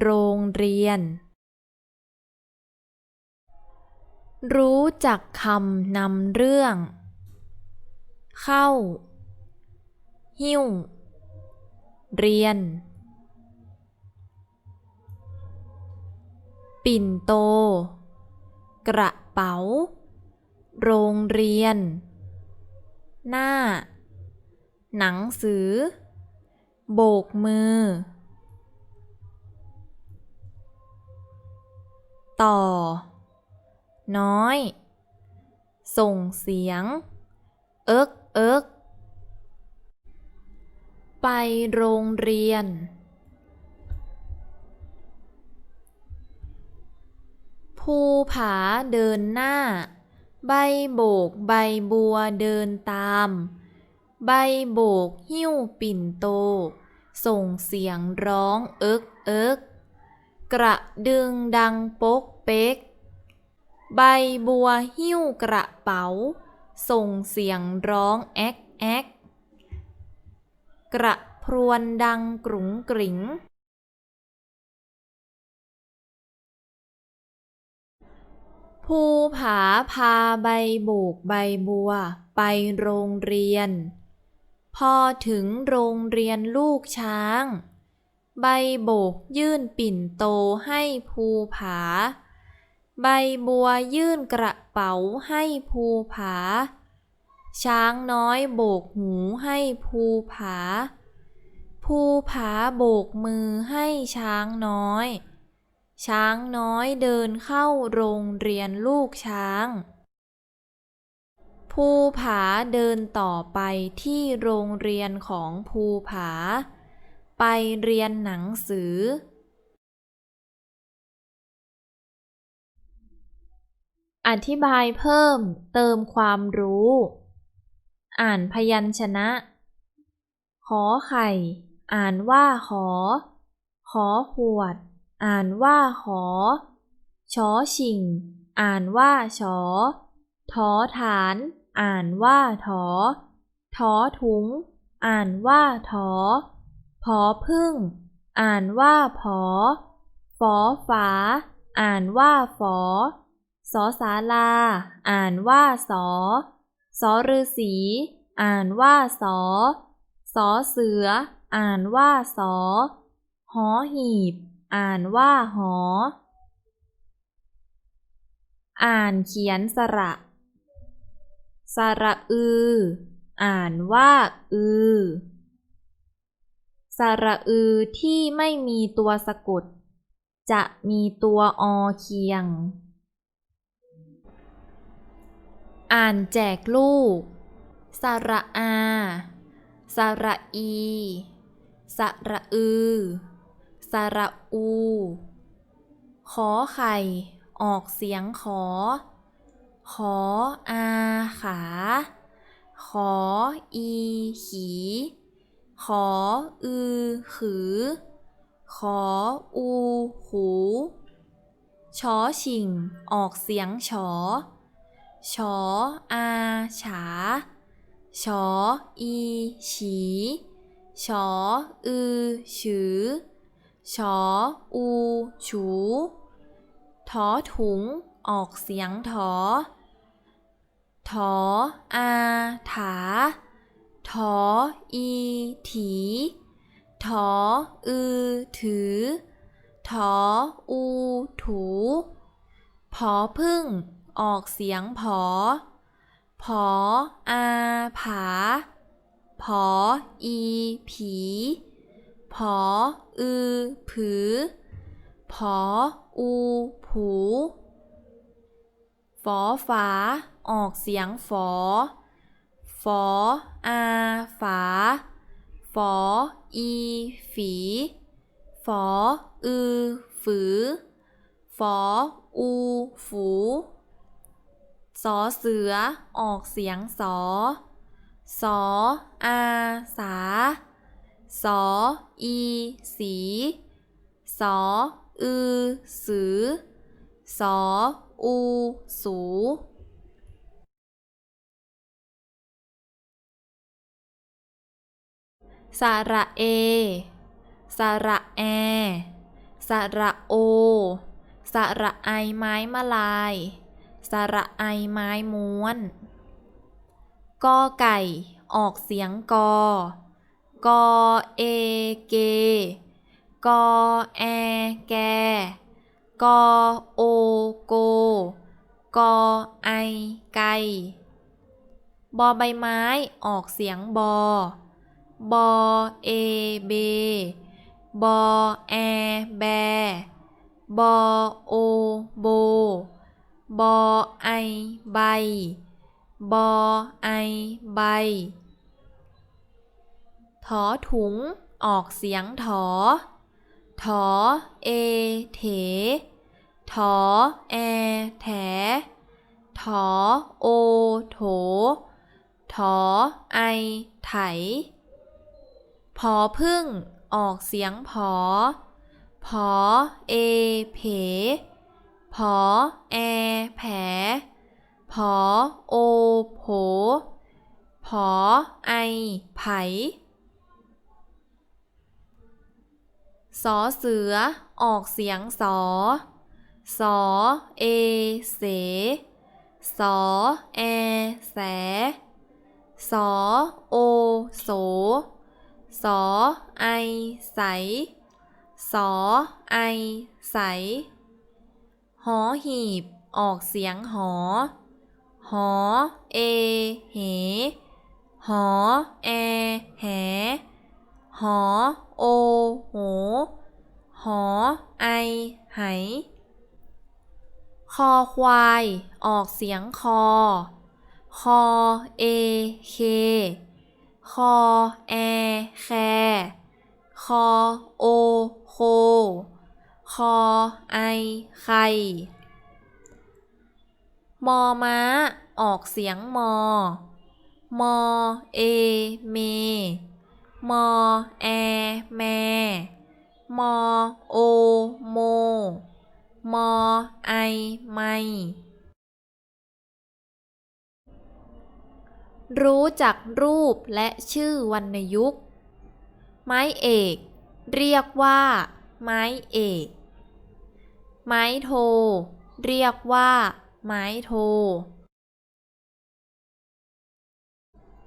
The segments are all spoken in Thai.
โรงเรียน รู้จักคำนำเรื่อง เข้า หิ้ว เรียน ปิ่นโต กระเป๋า โรงเรียน หน้า หนังสือ โบกมือ ต่อ น้อย ส่งเสียง เอิกเอิกไปโรงเรียน ภูผาเดินหน้า ใบโบกใบบัวเดินตาม ใบโบกหิ้วปิ่นโต ส่งเสียงร้องเอิกเอิกกระดึงดังปก เป๊ก ใบบัวหิ้วกระเป๋า ส่งเสียงร้องแอ๊กแอ๊กกระพรวนดังกรุงกริงภูผาพาใบโบกใบบัว ไปโรงเรียน พอถึงโรงเรียนลูกช้าง ใบโบกยื่นปิ่นโตให้ภูผา ใบบัวยื่นกระเป๋าให้ภูผา ช้างน้อยโบกหูให้ภูผา ภูผาโบกมือให้ช้างน้อย ช้างน้อยเดินเข้าโรงเรียนลูกช้าง ภูผาเดินต่อไปที่โรงเรียนของภูผา ไปเรียนหนังสือ อธิบายเพิ่มเติมความรู้ อ่านพยัญชนะ ขอไข่ อ่านว่าขอ ขอขวด อ่านว่าขอ ชอชิง อ่านว่าชอทอฐาน อ่านว่าถอทอถุง อ่านว่าถอพอพึ่ง อ่านว่าผอฝอฝา อ่านว่าฝอ สอสาลา อ่านว่าสอ สอฤาษีอ่านว่าสอ สอเสือ อ่านว่าสอ หอหีบ อ่านว่าหอ อ่านเขียนสระ สระอือ อ่านว่าอือ สระอือที่ไม่มีตัวสะกด จะมีตัวอเคียง อ่านแจกลูก สระอา สระอี สระอือ สระอู ขอไข่ ออกเสียงขอ ขออาขา ขออีขี ขออือขือ ขออูหู ชอชิง ออกเสียงฉอ ชออาฉา ชออีฉี ชออือฉือ ชออูฉูทอถุงออกเสียงถอถออาถาถออีถี ถออือถือ ถออูถู พอพึ่ง ออกเสียงผอ ผอ อา ผา ผอ อี ผี ผอ อือ ผือ ผอ อู ผู ฝอฝา ออกเสียงฝอ ฝอ อา ฝา ฝอ อี ฝี ฝอ อือ ฝือ ฝอ อู ฝู สอเสือ ออกเสียงสอ สออาสา สออีสี สออือสือ สออูสูสระเอ สระแอ สระโอ สระไอไม้มะลาย สระไอไม้ม้วน กอไก่ ออกเสียงกอ กอเอเก กอแอแก กอโอโก กอไอไก่บอใบไม้ ออกเสียงบอ บอเอเบบอแอแบ บอโอโบ บอไอใบบอไอใบ ถอถุง ออกเสียงถอ ถอเอเถ ถอแอแถ ถอโอโถ ถอไอไถพอพึ่ง ออกเสียงพอพอเอเพ พอแอ แผพอโอ โผพอไอ ไผสอเสือ ออกเสียงสอ สอเอ เส สอแอ แส สอโอ โส สอไอ ใส สอไอ ใส หอหีบ ออกเสียงหอ หอ เอ เห หอ แอ แห หอ โอ โห หอ ไอ ไห คอควาย ออกเสียงคอ คอ เอ เค คอ แอ แค คอ โอ โค คอ ไอ ไข่มอม้า ออกเสียงมอ มอ เอ เม มอ แอ แม มอ โอ โม มอ ไอ ไมรู้จักรูปและชื่อวรรณยุกต์ ไม้เอก เรียกว่า ไม้เอก ไม้โท เรียกว่า ไม้โท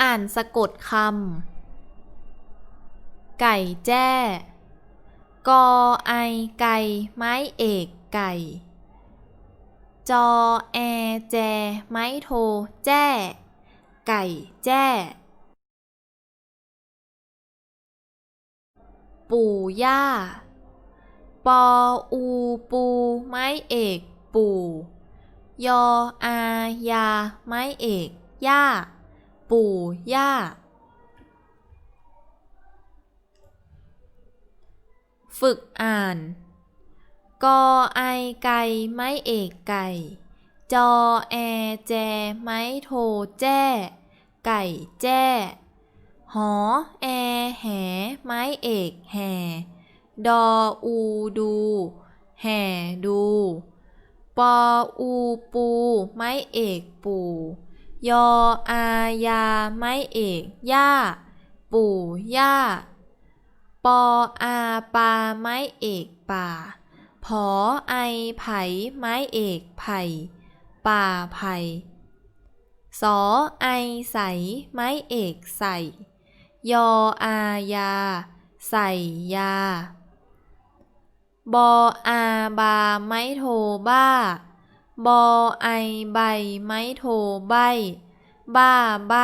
อ่านสะกดคำ ไก่แจ้ กอไอไก่ ไม้เอกไก่ จอแอแจ ไม้โท แจ้ ไก่แจ้ปู่ย่า ปออูปู ไม้เอก ปู่ ยออายา ไม้เอก ย่า ปู่ย่า ฝึกอ่าน กอไอไก่ ไม้เอกไก่ จอแอแจ ไม้โทแจ้ ไก่แจ้ หอแอแห ไม้เอกแห่ ดออูดู แห่ดู ปออูปู ไม้เอกปู่ยออายา ไม้เอก ย่า ปู่ย่า ปออาปา ไม้เอกป่า ผอไอไผ่ไม้เอกไผ่ป่าไผ่สอไอใส ไม้เอกใส่ ยออายา ใส่ยา บออาบาไม้โทบ้า บอไอใบไม้โทใบ บ้าใบ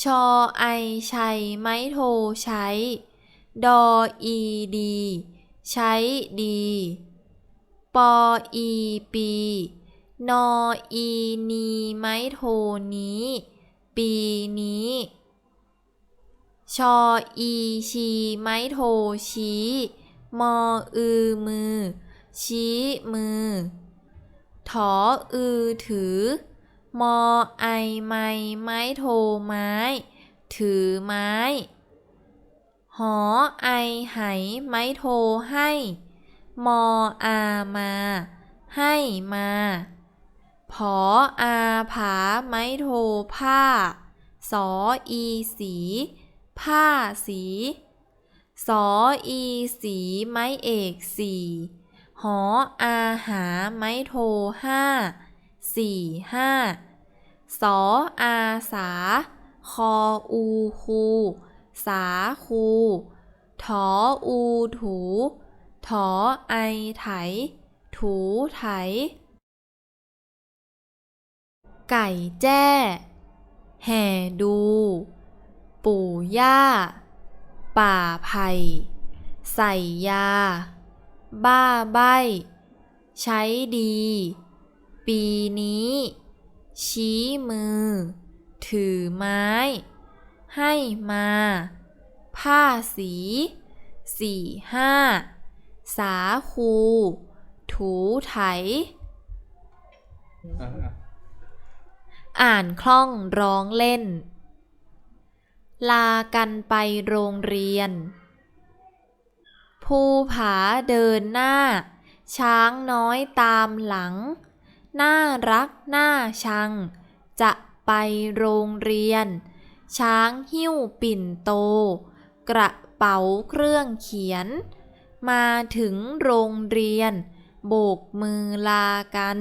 ชอไอชัยไม้โทใช้ ดออีดี ใช้ดี ปออีปี นออีนีไม้โทนี้ ปีนี้ชออีชีไม้โทชี้ มออือมือ ชี้มือ ถออือถือ มอไอไม้ไม้โทไม้ ถือไม้ หอไอไหไม้โทให้ มออามา ให้มาผออาผาไม้โทผ้า สออีสี ผ้าสี สออีสีไม้เอกสี่หออาหาไม้โทห้าสี่ห้าสออาสา คออูคูสาคูถออูถูถอไอไถ ถูไถ ไก่แจ้ แห่ดู ปู่ย่า ป่าไผ่ใส่ยา บ้าใบ ใช้ดี ปีนี้ ชี้มือ ถือไม้ ให้มา ผ้าสี สี่ห้า สาคู ถูไถ อะอะอ่านคล่องร้องเล่น ลากันไปโรงเรียน ภูผาเดินหน้า ช้างน้อยตามหลัง น่ารักน่าชัง จะไปโรงเรียน ช้างหิ้วปิ่นโต กระเป๋าเครื่องเขียน มาถึงโรงเรียน โบกมือลากัน